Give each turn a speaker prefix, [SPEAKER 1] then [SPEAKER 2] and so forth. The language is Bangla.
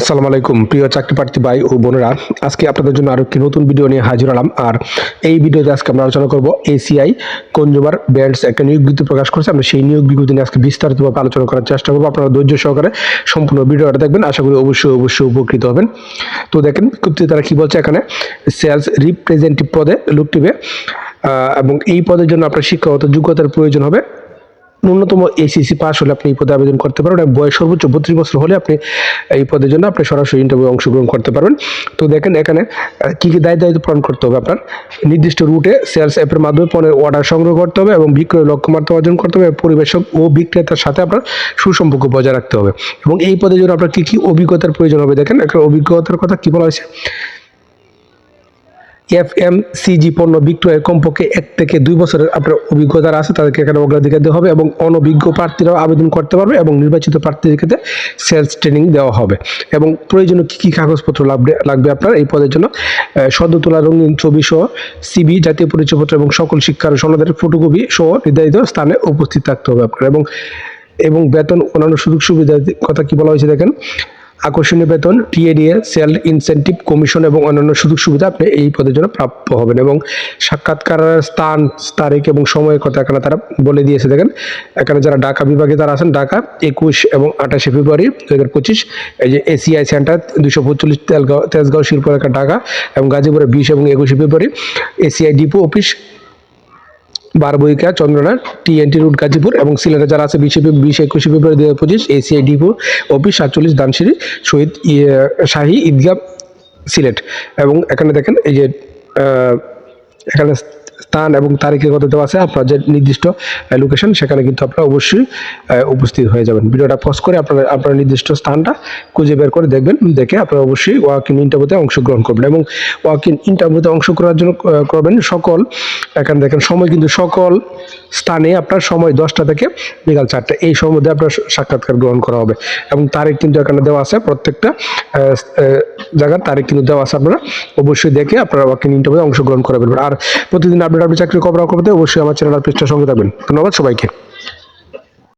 [SPEAKER 1] আসসালামু আলাইকুম, প্রিয় চাকরি প্রার্থী ভাই ও বোনেরা। আজকে আপনাদের জন্য আরও একটি নতুন ভিডিও নিয়ে হাজির হলাম। আর এই ভিডিওতে আজকে আমরা আলোচনা করব এসিআই কনজুমার ব্যান্ডস একটা নিয়োগ বিজ্ঞপ্তি প্রকাশ করেছে। আমরা সেই নিয়োগ বিজ্ঞপ্তি নিয়ে আজকে বিস্তারিতভাবে আলোচনা করার চেষ্টা করব। আপনারা ধৈর্য সহকারে সম্পূর্ণ ভিডিওটা দেখবেন। আশা করি অবশ্যই অবশ্যই উপকৃত হবেন। তো দেখেন বিজ্ঞপ্তি তারা কি বলছে এখানে? সেলস রিপ্রেজেন্টেটিভ পদে লোক টিবে এবং এই পদের জন্য আপনার শিক্ষাগত যোগ্যতার প্রয়োজন হবে। ন্যূনতম এসিসি পাস হলে আপনি এই পদে আবেদন করতে পারবেন এবং বয়স সর্বোচ্চ বত্রিশ বছর হলে আপনি এই পদের জন্য আপনি সরাসরি ইন্টারভিউ অংশগ্রহণ করতে পারবেন। তো দেখেন এখানে কি কি দায়িত্ব দায়িত্ব পালন করতে হবে আপনার? নির্দিষ্ট রুটে সেলস অ্যাপের মাধ্যমে পণ্যের অর্ডার সংগ্রহ করতে হবে এবং বিক্রয় লক্ষ্যমাত্রা অর্জন করতে হবে পরিবেশক ও বিক্রেতার সাথে আপনার সুসম্পর্ক বজায় রাখতে হবে। এবং এই পদের জন্য আপনার কী কী অভিজ্ঞতার প্রয়োজন হবে? দেখেন একটা অভিজ্ঞতার কথা কী বলা হয়েছে? এফ এম সিজি পণ্য বিক্রয়ের কমপক্ষে এক থেকে দুই বছরের আপনার অভিজ্ঞতা আছে, তাদেরকে এখানে অগ্রাধিকার দেওয়া হবে এবং অনভিজ্ঞ প্রার্থীরাও আবেদন করতে পারবে এবং নির্বাচিত প্রার্থীদের ক্ষেত্রে সেলস ট্রেনিং দেওয়া হবে। এবং প্রয়োজনীয় কী কী কাগজপত্র লাগবে লাগবে আপনার এই পদের জন্য? সদ্য তোলা রঙিন ছবি সহ সিবি জাতীয় পরিচয়পত্র এবং সকল শিক্ষার সনদের ফটোকপি সহ নির্ধারিত স্থানে উপস্থিত থাকতে হবে আপনার। এবং এবং বেতন অন্যান্য সুযোগ সুবিধার কথা কি বলা হয়েছে দেখেন? আকর্ষণীয় বেতন টিএডিএ সেল ইনসেন্টিভ কমিশন এবং অন্যান্য সুযোগ সুবিধা আপনি এই পদের জন্য প্রাপ্য হবেন এবং সাক্ষাৎকারের স্থান, তারিখ এবং সময়ের কথা এখানে তারা বলে দিয়েছে। দেখেন, এখানে যারা ঢাকা বিভাগে তারা আছেন, ঢাকা একুশ এবং আঠাশে ফেব্রুয়ারি দু হাজার পঁচিশ, এই যে এসিআই সেন্টার দুশো পঁয়তাল্লিশ তেলগাঁও, তেজগাঁও শিল্পরেখা ঢাকা এবং গাজীপুরে বিশ এবং একুশে ফেব্রুয়ারি এসিআই ডিপো অফিস বারবইকা চন্দ্রনাথ টিএনটি রুট গাজীপুর এবং সিলেটে যারা আছে বিশে বিশ একুশে ফেব্রুয়ারি দু হাজার পঁচিশ এসিআই ডিপো অফিস সাতচল্লিশ দানসিরি শহীদ ইয়ে, শাহী ঈদগাহ সিলেট। এবং এখানে দেখেন এই যে এখানে স্থান এবং তারিখের কথা দেওয়া আছে, আপনার যে নির্দিষ্ট লোকেশন সেখানে কিন্তু আপনারা অবশ্যই উপস্থিত হয়ে যাবেন। ভিডিওটা পজ করে আপনারা, আপনার নির্দিষ্ট স্থানটা খুঁজে বের করে দেখবেন, দেখে আপনারা অবশ্যই ওয়াক ইন ইন্টারভিউতে অংশগ্রহণ করবেন এবং ওয়াক ইন ইন্টারভিউতে অংশগ্রহণের জন্য করবেন সকল, এখানে দেখেন সময় কিন্তু সকল স্থানে আপনার সময় দশটা থেকে বিকাল চারটা, এই সময়ের মধ্যে আপনার সাক্ষাৎকার গ্রহণ করা হবে এবং তারিখ কিন্তু এখানে দেওয়া আছে, প্রত্যেকটা জায়গার তারিখ কিন্তু দেওয়া আছে আপনারা, অবশ্যই দেখে আপনারা ওয়াক ইন ইন্টারভিউতে অংশগ্রহণ করাবেন আর প্রতিদিন আপডেট আপনি চাকরি খবর করতে অবশ্যই আমার চ্যানেল আর পৃষ্ঠার সঙ্গে থাকবেন। ধন্যবাদ সবাইকে।